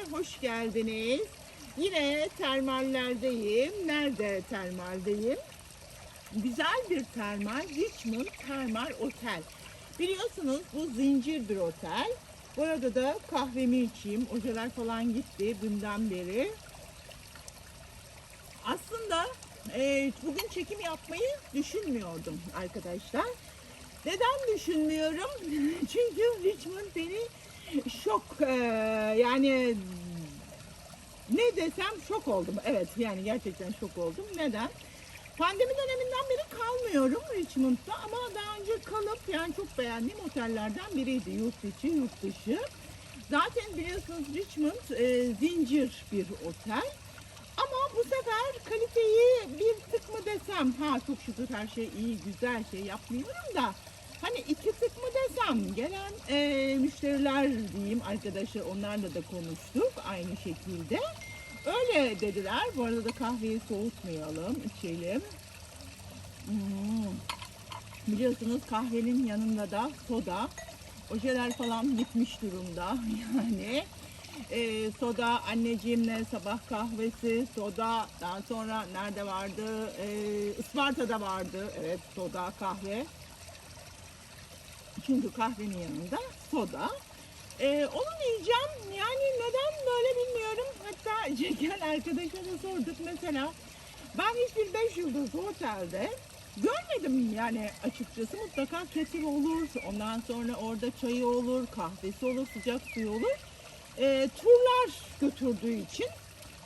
Hoş geldiniz. Yine termallerdeyim. Nerede termaldeyim? Güzel bir termal, Richmond Termal Otel. Biliyorsunuz bu zincir bir otel. Bu arada da kahvemi içeyim. Ojeler falan gitti dünden beri. Aslında e, bugün çekim yapmayı düşünmüyordum arkadaşlar. Neden düşünmüyorum? Çünkü Richmond beni şok e, yani ne desem şok oldum. Evet yani gerçekten şok oldum. Neden? Pandemi döneminden beri kalmıyorum Richmond'da ama daha önce kalıp yani çok beğendiğim otellerden biriydi. Yurt içi, yurt dışı. Zaten biliyorsunuz Richmond e, zincir bir otel. Ama bu sefer kaliteyi bir tık mı desem, ha çok şükür her şey iyi, güzel şey yapmıyorum da hani iki tık mı desem gelen e, müşteriler diyeyim arkadaşlar onlarla da konuştuk aynı şekilde. Öyle dediler. Bu arada da kahveyi soğutmayalım, içelim. Hmm. Biliyorsunuz kahvenin yanında da soda, ojeler falan bitmiş durumda yani. Ee, soda anneciğimle sabah kahvesi, soda daha sonra nerede vardı? Ee, Isparta'da vardı. Evet soda, kahve. Çünkü kahvenin yanında soda. Ee, onu yiyeceğim. Yani neden böyle bilmiyorum. Hatta gelen arkadaşa da sorduk mesela. Ben hiçbir 5 yıldızlı otelde görmedim yani açıkçası. Mutlaka ketil olur. Ondan sonra orada çayı olur, kahvesi olur, sıcak suyu olur. Ee, turlar götürdüğü için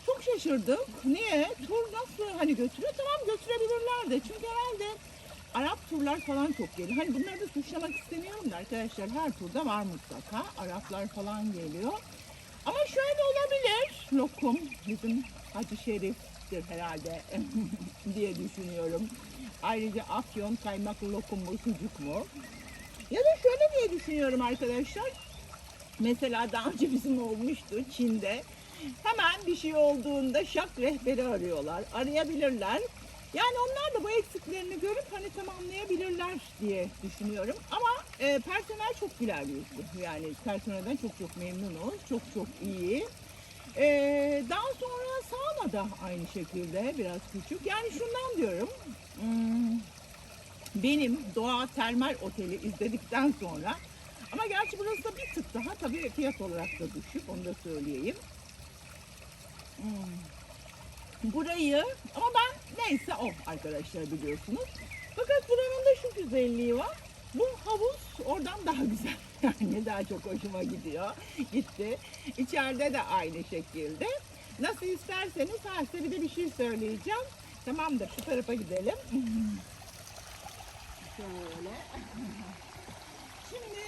çok şaşırdım. Niye? Tur nasıl hani götürüyor? Tamam götürebilirler de. Çünkü herhalde Arap turlar falan çok geliyor. Hani bunları da suçlamak istemiyorum da arkadaşlar her turda var mutlaka. Araplar falan geliyor. Ama şöyle olabilir. Lokum bizim Hacı Şerif'tir herhalde diye düşünüyorum. Ayrıca afyon kaymaklı lokum mu sucuk mu? Ya da şöyle diye düşünüyorum arkadaşlar. Mesela daha önce bizim olmuştu Çin'de. Hemen bir şey olduğunda şak rehberi arıyorlar. Arayabilirler. Yani onlar da bu eksiklerini görüp hani tamamlayabilirler diye düşünüyorum. Ama e, personel çok güler yüzlü. Yani personelden çok çok memnunuz. Çok çok iyi. E, daha sonra sauna da aynı şekilde biraz küçük. Yani şundan diyorum. hmm, benim Doğa Termal Oteli izledikten sonra ama gerçi burası da bir tık daha tabii fiyat olarak da düşük. Onu da söyleyeyim. Hmm. Burayı ama ben neyse o arkadaşlar biliyorsunuz. Fakat buranın da şu güzelliği var. Bu havuz oradan daha güzel. Yani daha çok hoşuma gidiyor. Gitti. İçeride de aynı şekilde. Nasıl isterseniz size bir de bir şey söyleyeceğim. Tamamdır şu tarafa gidelim. Şöyle. Şimdi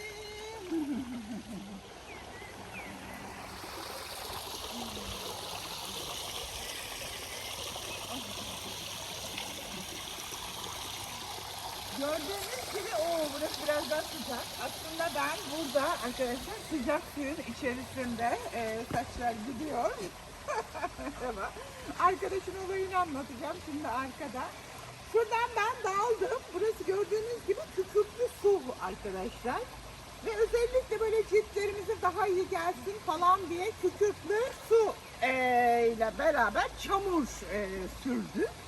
Gördüğünüz gibi o burası biraz daha sıcak. Aslında ben burada arkadaşlar sıcak suyun içerisinde e, saçlar gidiyor. Merhaba. Arkadaşın olayını anlatacağım şimdi arkada. Şuradan ben daldım. Burası gördüğünüz gibi kükürtlü su arkadaşlar. Ve özellikle böyle ciltlerimize daha iyi gelsin falan diye kükürtlü su e, ile beraber çamur e, sürdük.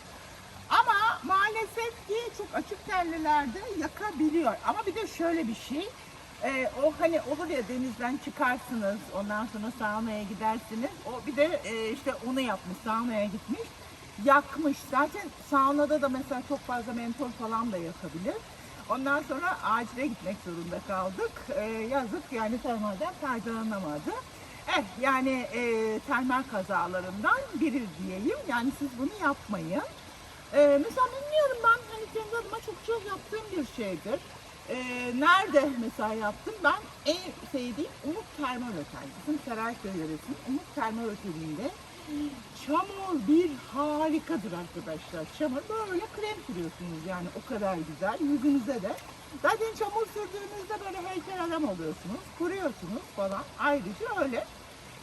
Maalesef ki çok açık tenlilerde yakabiliyor. Ama bir de şöyle bir şey. e, o hani olur ya denizden çıkarsınız ondan sonra saunaya gidersiniz. O bir de e, işte onu yapmış saunaya gitmiş. Yakmış. Zaten saunada da mesela çok fazla mentol falan da yakabilir. Ondan sonra acile gitmek zorunda kaldık. E, yazık yani termalden faydalanamadı. Eh yani e, termal kazalarından biri diyeyim. Yani siz bunu yapmayın. Ee, mesela bilmiyorum ben hani kendi adıma çok çok yaptığım bir şeydir. Ee, nerede mesela yaptım? Ben en sevdiğim Umut Termal Otel. Bizim Sarayköy Umut Termal Oteli'nde çamur bir harikadır arkadaşlar. Çamur böyle krem sürüyorsunuz yani o kadar güzel. Yüzünüze de. Zaten çamur sürdüğünüzde böyle heykel adam oluyorsunuz. Kuruyorsunuz falan. Ayrıca öyle.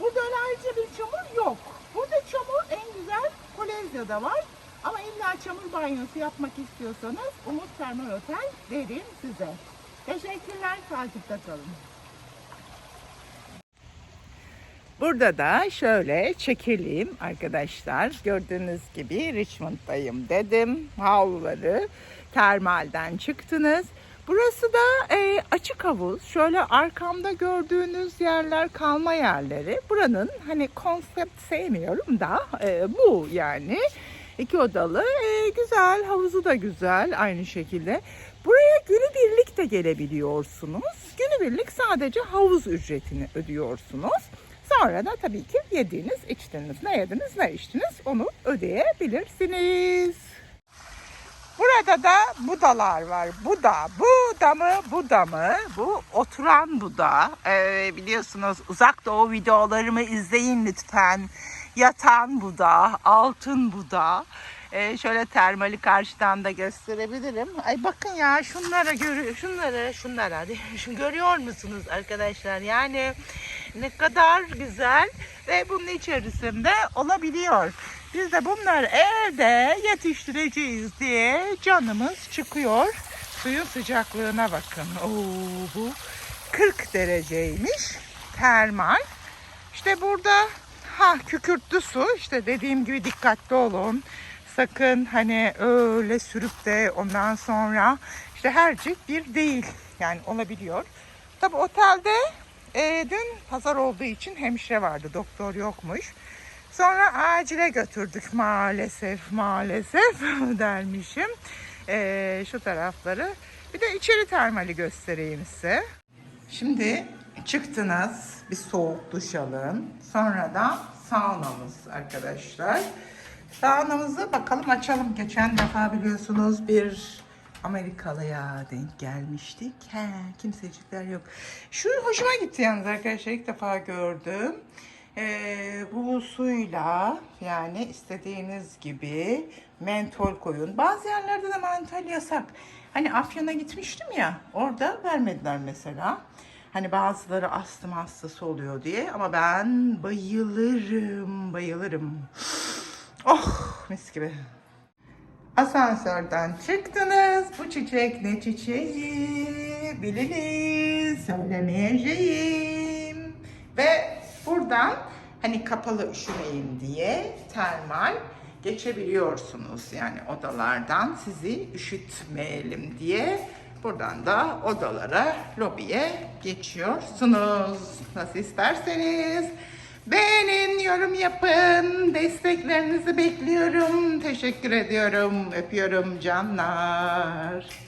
Burada öyle ayrıca bir çamur yok. Burada çamur en güzel Kolezya'da var. Ama illa çamur banyosu yapmak istiyorsanız Umut Termal Otel derim size. Teşekkürler, takipte kalın. Burada da şöyle çekelim arkadaşlar. Gördüğünüz gibi Richmond'dayım dedim. Havluları termalden çıktınız. Burası da e, açık havuz. Şöyle arkamda gördüğünüz yerler kalma yerleri. Buranın hani konsept sevmiyorum da e, bu yani. İki odalı. e, güzel. Havuzu da güzel aynı şekilde. Buraya günübirlik de gelebiliyorsunuz. Günübirlik sadece havuz ücretini ödüyorsunuz. Sonra da tabii ki yediğiniz, içtiğiniz, ne yediniz, ne içtiniz onu ödeyebilirsiniz. Burada da Budalar var. Buda. Buda mı? Buda mı? Bu oturan Buda. Ee, biliyorsunuz uzak doğu videolarımı izleyin lütfen. Yatan Buda, altın Buda. Ee, şöyle termali karşıdan da gösterebilirim. Ay bakın ya şunlara görüyor, şunlara, şunlara. Şu görüyor musunuz arkadaşlar? Yani ne kadar güzel ve bunun içerisinde olabiliyor. Biz de bunları evde yetiştireceğiz diye canımız çıkıyor. Suyun sıcaklığına bakın. Oo, bu 40 dereceymiş. Termal. İşte burada ha kükürtlü su. İşte dediğim gibi dikkatli olun. Sakın hani öyle sürüp de ondan sonra işte hercik bir değil. Yani olabiliyor. Tabi otelde e, dün pazar olduğu için hemşire vardı. Doktor yokmuş. Sonra acile götürdük maalesef maalesef dermişim. E, şu tarafları. Bir de içeri termali göstereyim size. Şimdi çıktınız bir soğuk duş alın. Sonra da saunamız arkadaşlar. Saunamızı bakalım açalım. Geçen defa biliyorsunuz bir Amerikalıya denk gelmiştik. He, kimsecikler yok. Şu hoşuma gitti yalnız arkadaşlar. ilk defa gördüm. Ee, bu suyla yani istediğiniz gibi mentol koyun. Bazı yerlerde de mentol yasak. Hani Afyon'a gitmiştim ya orada vermediler mesela. Hani bazıları astım hastası oluyor diye ama ben bayılırım, bayılırım. Oh mis gibi. Asansörden çıktınız. Bu çiçek ne çiçeği? Biliniz. Söylemeyeceğim. Ve buradan hani kapalı üşümeyin diye termal geçebiliyorsunuz. Yani odalardan sizi üşütmeyelim diye buradan da odalara, lobiye geçiyorsunuz. Nasıl isterseniz. Beğenin, yorum yapın. Desteklerinizi bekliyorum. Teşekkür ediyorum. Öpüyorum canlar.